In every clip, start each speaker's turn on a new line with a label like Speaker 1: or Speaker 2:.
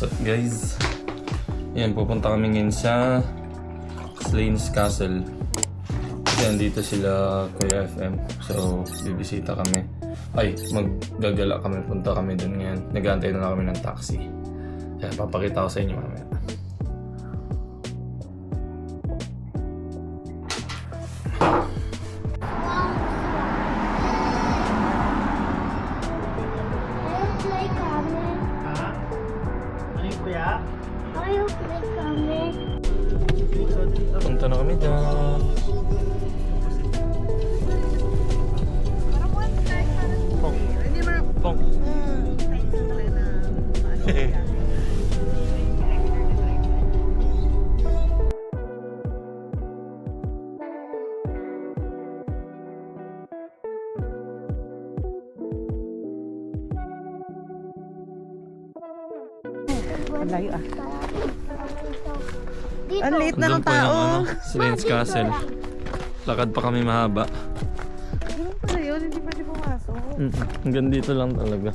Speaker 1: Up guys? Yan, pupunta kami ngayon sa Slane's Castle. Kasi andito sila Kuya FM. So, bibisita kami. Ay, maggagala kami. Punta kami dun ngayon. Nag-aantay na kami ng taxi. Yan, papakita ko sa inyo mamaya. Dyan. Pong. Pong.
Speaker 2: Ang layo ah.
Speaker 3: Dito.
Speaker 2: Ang liit na ng
Speaker 1: po yung
Speaker 2: tao.
Speaker 1: ano, Slane's Castle. Lakad pa kami mahaba.
Speaker 2: Ganun pala yun, hindi pwede pumasok.
Speaker 1: Mm, Hanggang dito lang talaga.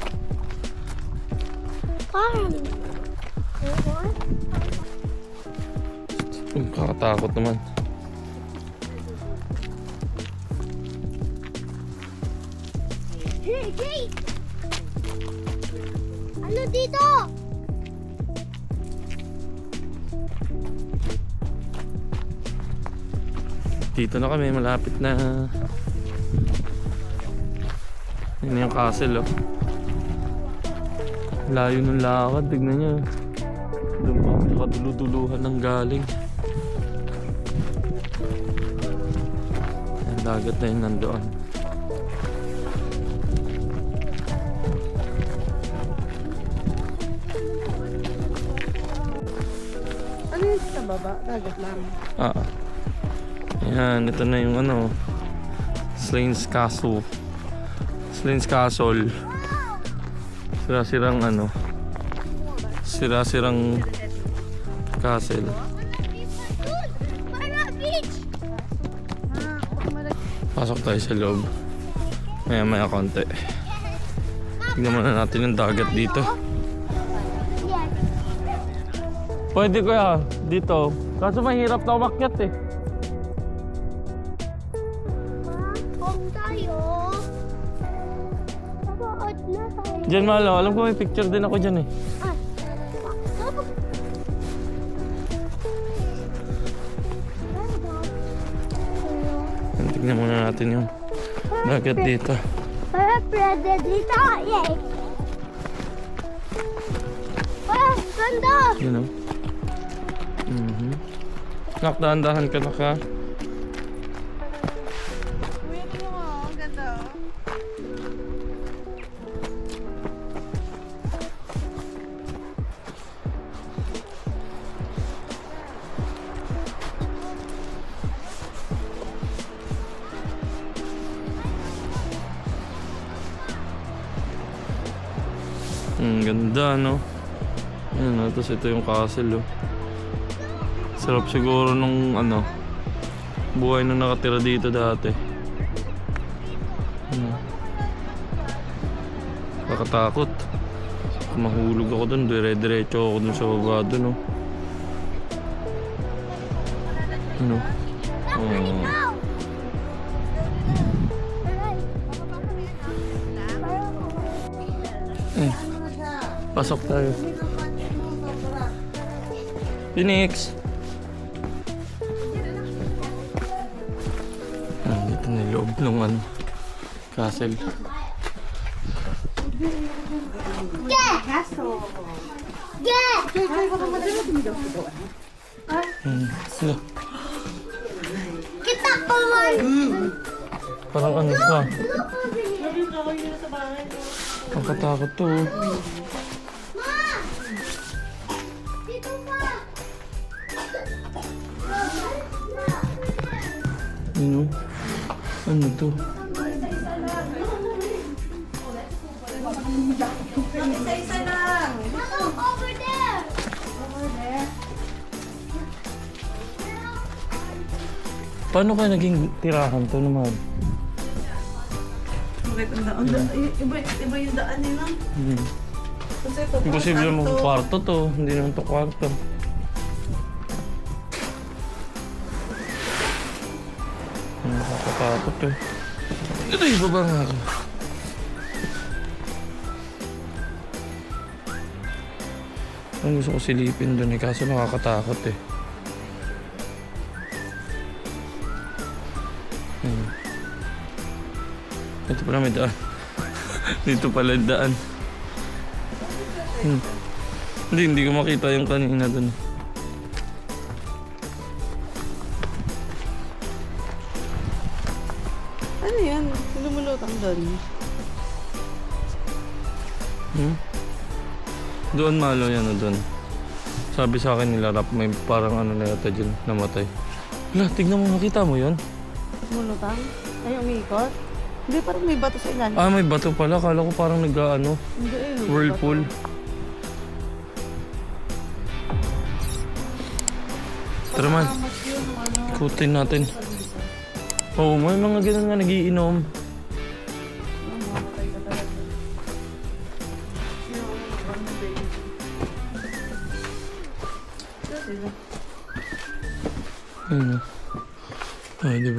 Speaker 3: Farm.
Speaker 1: Uy, kakatakot naman.
Speaker 3: Hey, hey! Ano dito?
Speaker 1: Dito na kami, malapit na. Yan yung castle, oh. Layo ng lakad, tignan nyo. Doon pa kami nakaduluduluhan ng galing. Ang dagat na yun nandoon.
Speaker 2: Ano yung sa baba? Dagat lang.
Speaker 1: Ah. Yan, ito na yung ano. Slane's Castle. Slane's Castle. Sira-sirang ano. Sira-sirang castle. Pasok tayo sa loob. Maya maya konti. Tignan muna natin yung dagat dito. Pwede kuya, dito. Kaso mahirap na umakyat eh. Diyan malo, alam ko may picture din ako dyan eh. Tignan muna natin yung dagat dito.
Speaker 3: Para pwede dito. Yay! Ah, ganda!
Speaker 1: You know? Mhm. Nak, dahan-dahan ka na ka.
Speaker 2: Ganda,
Speaker 1: no? Ayan, no? Tapos ito yung castle, oh. Sarap siguro nung, ano, buhay na nakatira dito dati. Kakatakot. Kung Mahulog ako dun, dire-diretso ako dun sa baba dun, oh. Ano? Pasok tayo. Phoenix! Ah, dito na loob ng ano, castle. Hmm. Ano?
Speaker 3: Kita ko man!
Speaker 1: Parang ano pa. Ang katakot to. oh. Ano? Ano to?
Speaker 3: Look over there!
Speaker 1: Paano kaya naging tirahan to naman?
Speaker 2: Bakit ang daan? I- iba, iba yung daan nila.
Speaker 1: Hmm.
Speaker 2: Kasi ito,
Speaker 1: Imposible mo kwarto to. Hindi naman to kwarto. Nakakatakot eh. Yung baba nga ako. Ang gusto ko silipin dun eh, kaso nakakatakot eh. Hmm. Ito pala may daan. Dito pala daan. Hmm. Hindi, hindi ko makita yung kanina dun.
Speaker 2: Ano doon.
Speaker 1: Hmm? Doon malo yan o doon. Sabi sa akin nila rap may parang ano na yata dyan namatay. Wala, tignan mo, makita mo yun?
Speaker 2: Lumulutang? Ay, umiikot? Hindi, parang may bato sa ilalim.
Speaker 1: Ah, may bato pala. Kala ko parang nag-ano,
Speaker 2: Hindi, eh. may
Speaker 1: whirlpool.
Speaker 2: bato.
Speaker 1: Tara man,
Speaker 2: yun, ano.
Speaker 1: ikutin natin. Oo, may mga ganun nga nagiinom.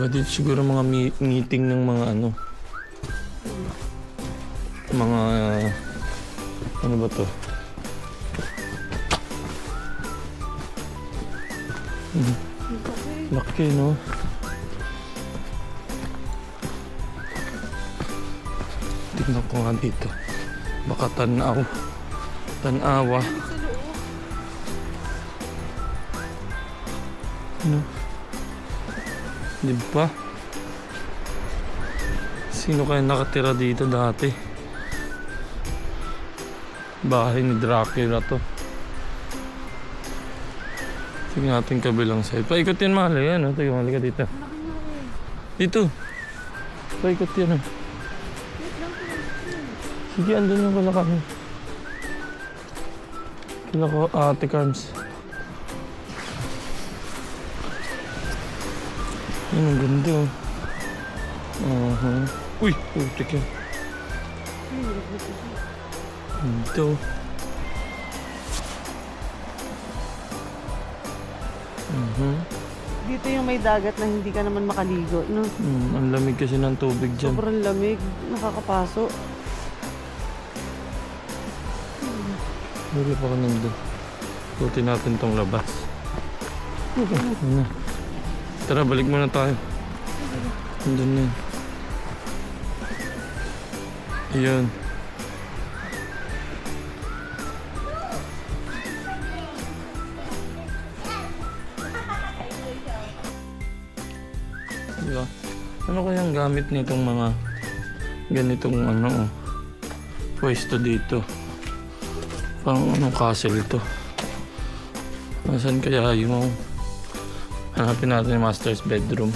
Speaker 1: Dito siguro mga meeting ng mga ano. Mga... ano ba to? Hmm. Laki, no? Tingnan ko nga dito. Baka tanaw. Tanawa. Ano? Di ba? Sino kaya nakatira dito dati? Bahay ni Dracula to. Tingnan natin kabilang side. Paikot yan mahal. Yan, oh. Tingnan, halika dito. Dito. Paikot yan, oh. Sige, andun yung kala kami. Kala ko, ate Carms. Yan, ang ganda, oh. Uh-huh. Uy, putik yan. Ito. Mhm.
Speaker 2: Dito yung may dagat na hindi ka naman makaligo, no?
Speaker 1: Mm, ang lamig kasi ng tubig dyan.
Speaker 2: Sobrang lamig, nakakapaso.
Speaker 1: Wala pa ka nandun. Puti natin tong labas. Ano? Tara, balik muna tayo. Nandun na. Ayan. Di ba? Ano kayang gamit nitong mga ganitong ano oh, pwesto dito? Pang anong castle ito? Nasaan kaya yung hanapin natin yung master's bedroom?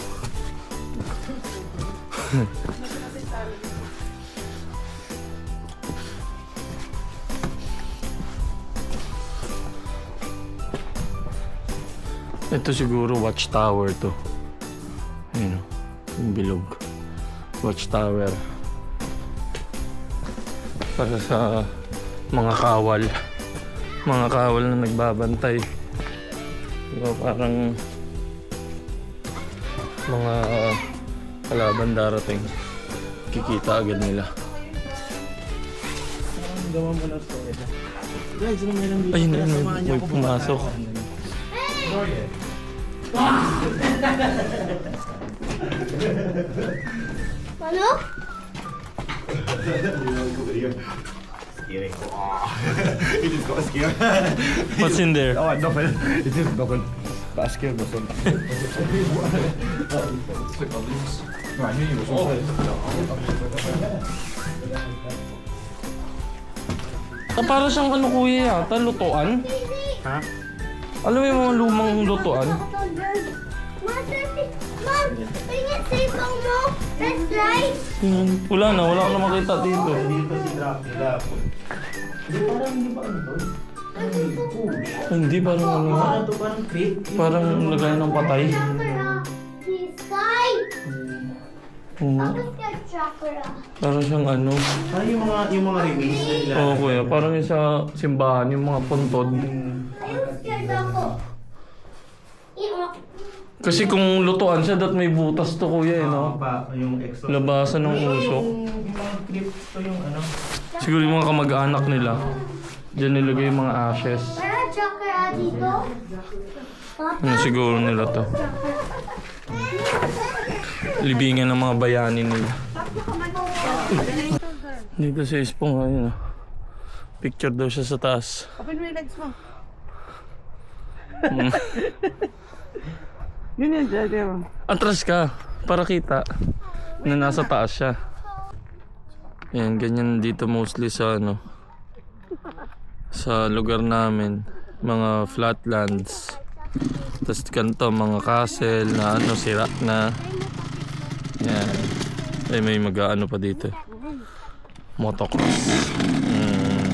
Speaker 1: Ito siguro watchtower to. Ayun o, yung bilog. Watchtower. Para sa mga kawal. Mga kawal na nagbabantay. Diba, parang mga kalaban darating. Kikita agad nila.
Speaker 4: Gawa mo ng story. Guys, ano meron dito?
Speaker 1: Ayun, ayun, may, pumasok.
Speaker 3: Ano?
Speaker 5: Scary. it just got scared.
Speaker 1: What's in there?
Speaker 5: oh, nothing. It just nothing. But I scared my son. No, I knew you were somewhere.
Speaker 1: Ah, para siyang ano kuya yata, lutuan.
Speaker 4: Ha?
Speaker 1: Alam mo yung mga lumang lutuan? Yun, wala na, wala ko na makita dito.
Speaker 4: Dito si Dracula. Hindi, parang hindi pa ano?
Speaker 1: Ay, hindi, parang ano,
Speaker 4: Ano to? Parang crate?
Speaker 1: parang lagay ng patay. Oo. Parang siyang ano.
Speaker 4: Parang yung mga, yung mga remains na nila.
Speaker 1: Oo kuya, parang yung sa simbahan, yung mga puntod. Kasi kung lutuan siya, dat may butas to kuya eh, no?
Speaker 4: pa, yung extra.
Speaker 1: Labasan ng usok.
Speaker 4: Yung, mga clip to yung ano.
Speaker 1: Siguro yung mga kamag-anak nila. Diyan nilagay yung mga ashes.
Speaker 3: Meron Dracula dito.
Speaker 1: Ano siguro nila to? Libingan ng mga bayani nila. Dito sa Ispong, ayun ah. Picture daw siya sa taas.
Speaker 2: Open mo yung legs mo.
Speaker 1: Mm.
Speaker 2: Yun yun, dyan, dyan.
Speaker 1: Atras ka, para kita na nasa taas siya. Yan, ganyan dito mostly sa ano, sa lugar namin, mga flatlands. Tapos kanto, mga castle na ano, sira na. Yan. Ay, may mag-ano pa dito. Motocross. Mm.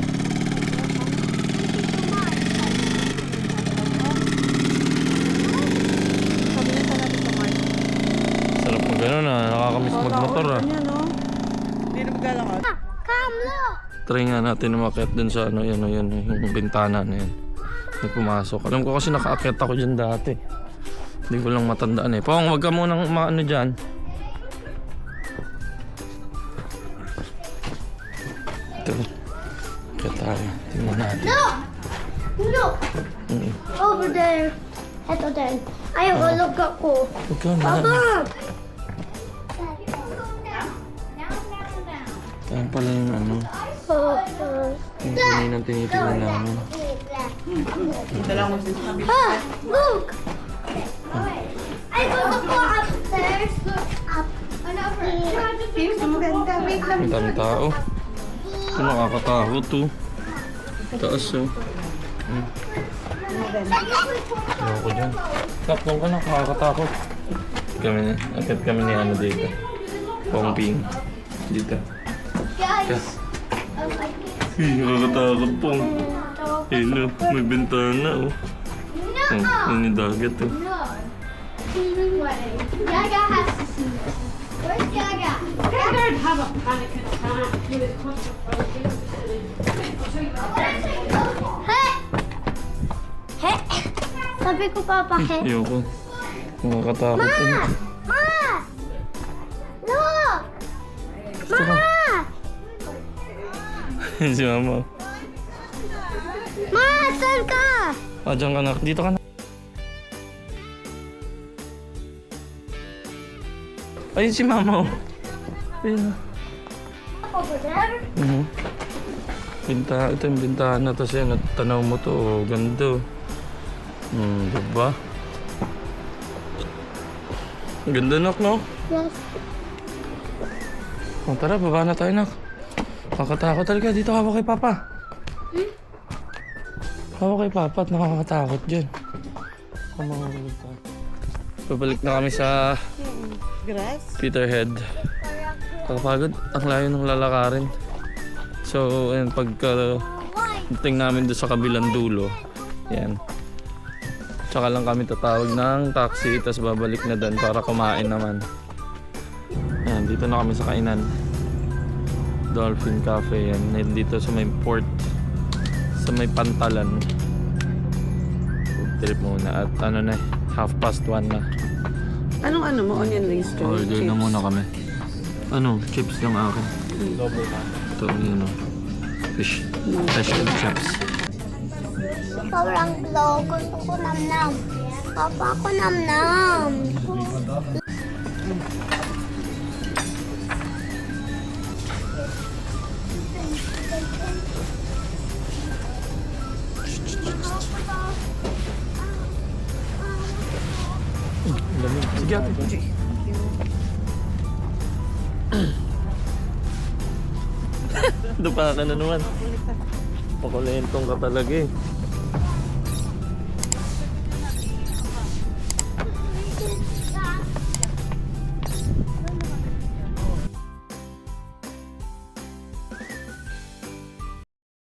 Speaker 1: Sarap mag ano na, nakakamiss magmotor ah.
Speaker 2: Ano? Hindi na maglalakad.
Speaker 3: Come, look.
Speaker 1: Try nga natin umakyat dun sa ano, yan, yan, yung bintana na yan. May pumasok. Alam ko kasi nakaakyat ako dyan dati. Hindi ko lang matandaan eh. Pong, wag ka munang maano dyan. Ito. Akyat tayo. Tingnan natin.
Speaker 3: Look. Look.
Speaker 1: Mm.
Speaker 3: Over there. Ito din. Ayaw ko, look ako.
Speaker 1: Huwag ka na.
Speaker 3: Papa!
Speaker 1: Ayan pala yung ano.
Speaker 3: Oh, oh.
Speaker 1: Yung kaninang tinitingnan namin.
Speaker 3: Ah, look! I want to go upstairs. Look up.
Speaker 2: Pius, maganda. Wait lang.
Speaker 1: Ang daming tao. Ito nakakatakot to. Taas oh. Hmm. Ayoko dyan. Tatlong ka na, nakakatakot. Kami na, akit kami ni ano dito. Pongping. Dito.
Speaker 3: Guys.
Speaker 1: Nakakatakot pong. Eh no, may bintana oh. Oh, yun yung dagat oh.
Speaker 3: Gaga has to see this. Where's Gaga? Gaga! Hey! Hey! Sabi ko papa, hey.
Speaker 1: Ayoko. Nakakatakot
Speaker 3: Ma!
Speaker 1: si mama.
Speaker 3: Ma, saan ka?
Speaker 1: Ah, dyan ka na. Dito ka na. Ayun si mama oh. Ayun oh.
Speaker 3: Over there?
Speaker 1: Mhm. Binta, ito yung bintana. Tapos yan, at tanaw mo to. Oh, ganda. oh. Hmm, diba? Ganda nak, no?
Speaker 3: Yes.
Speaker 1: O, tara, baba na tayo, nak. Nakakatakot talaga. Dito hawak kay Papa. Hawak kay Papa at nakakatakot dyan. Ang mga bintana. Babalik na kami sa
Speaker 2: Grass.
Speaker 1: Peterhead. Kakapagod. Ang layo ng lalakarin. So, ayun, pagka dating namin doon sa kabilang dulo, yan. Tsaka lang kami tatawag ng taxi, tapos babalik na doon para kumain naman. Yan, dito na kami sa kainan. Dolphin Cafe yan. Yan Dito sa may port, sa may pantalan. Food trip muna at ano na, half past one na.
Speaker 2: Anong ano mo? Onion rings to?
Speaker 1: Order na muna kami. Ano, chips lang ako. Ito, yun o. Fish. Fish and chips.
Speaker 3: Sobrang glow. Gusto ko namnam. Papa ko namnam.
Speaker 1: Sige ate. Dupa ka na naman. Pakulentong ka talaga eh.